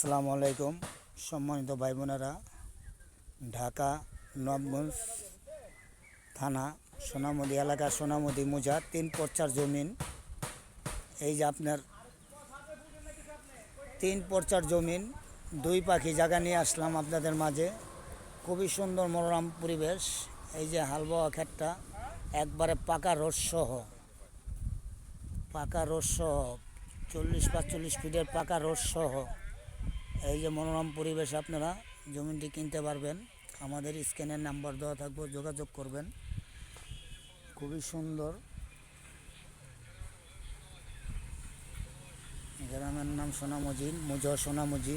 আসসালামু আলাইকুম। সম্মানিত ভাই বোনেরা ঢাকা নবগঞ্জ থানা, সোনামুদি এলাকা, সোনামুদি মোজা, তিন পর্চার জমিন। এই যে আপনার তিন পর্চার জমিন, দুই পাখি জায়গা নিয়ে আসলাম আপনাদের মাঝে। খুবই সুন্দর মনোরম পরিবেশ। এই যে হালবাওয়া ক্ষেতটা, একবারে পাকা রোড সহ। পাকা রোড সহ, চল্লিশ পাঁচচল্লিশ ফিটের পাকা রোড সহ। এই যে মনোরম পরিবেশ আপনারা জমিটি কিনতে পারবেন, আমাদের স্ক্যানের নাম্বার দেওয়া থাকবে, যোগাযোগ করবেন। খুবই সুন্দর। গ্রামের নাম সোনামুজি, মুজো সোনামুজি,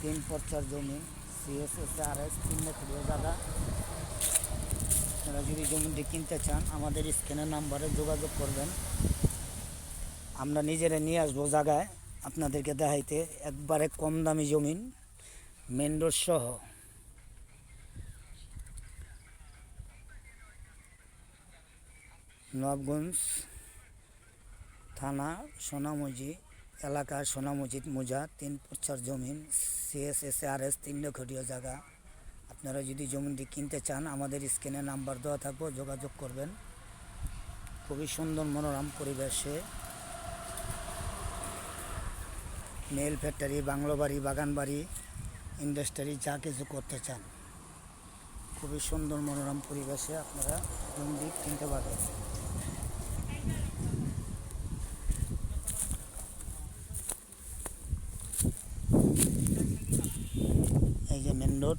তিন পর্চার জমি সিএসএস আর এস তিন আপনারা যদি জমিটি কিনতে চান, আমাদের স্ক্যানের নাম্বারে যোগাযোগ করবেন। আমরা নিজেরা নিয়ে আসব জায়গায়। আপনাদেরকে দেখাইতে, একবারে কম দামি জমিন মেন সহ। নবগঞ্জ থানা সোনামুজি এলাকা সোনামুজিদ মোজা, তিন পচ্চার জমিন সিএসএস আর এস তিন লক্ষীয় জায়গা। আপনারা যদি জমিনটি কিনতে চান, আমাদের স্ক্রিনে নাম্বার দেওয়া থাকব, যোগাযোগ করবেন। খুবই সুন্দর মনোরম পরিবেশে মেল ফ্যাক্টরি, বাংলো বাড়ি, বাগান বাড়ি ইন্ডাস্ট্রি যা কিছু করতে চান। খুবই সুন্দর মনোরম পরিবেশে আপনারা মন্দির কিনতে পারবেন। এই যে মেন রোড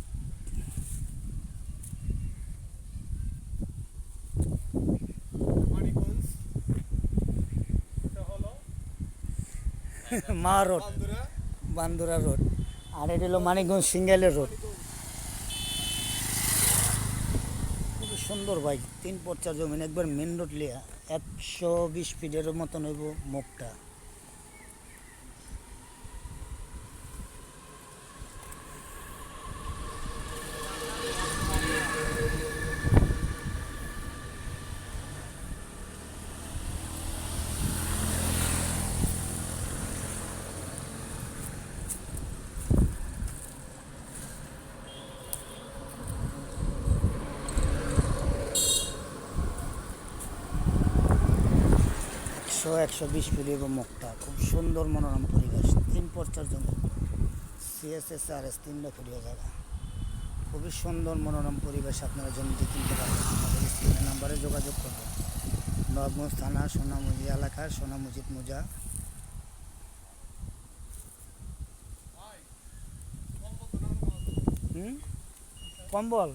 মানিকগঞ্জ এটা হলো মা রোড। Bandura road. আর এটা হলো মানিকগঞ্জ সিঙ্গেলের রোড। খুব সুন্দর ভাই তিন পর্চা জমিন, একবার মেন রোড লিয়া। একশো বিশ ফিটের মতন হইব মুখটা। একশো একশো বিশ ফিট হইব মুখটা খুব সুন্দর মনোরম পরিবেশ। তিন পর্চার জমি। সিএসএস আর এস তিন লক্ষীয় জায়গা খুবই সুন্দর মনোরম পরিবেশ আপনারা জমিটি কিনতে পারবেন আমাদের নাম্বারে যোগাযোগ করবেন। নবগঞ্জ থানা, সোনামুজি এলাকা সোনামুজিদ মোজা। কম্বল?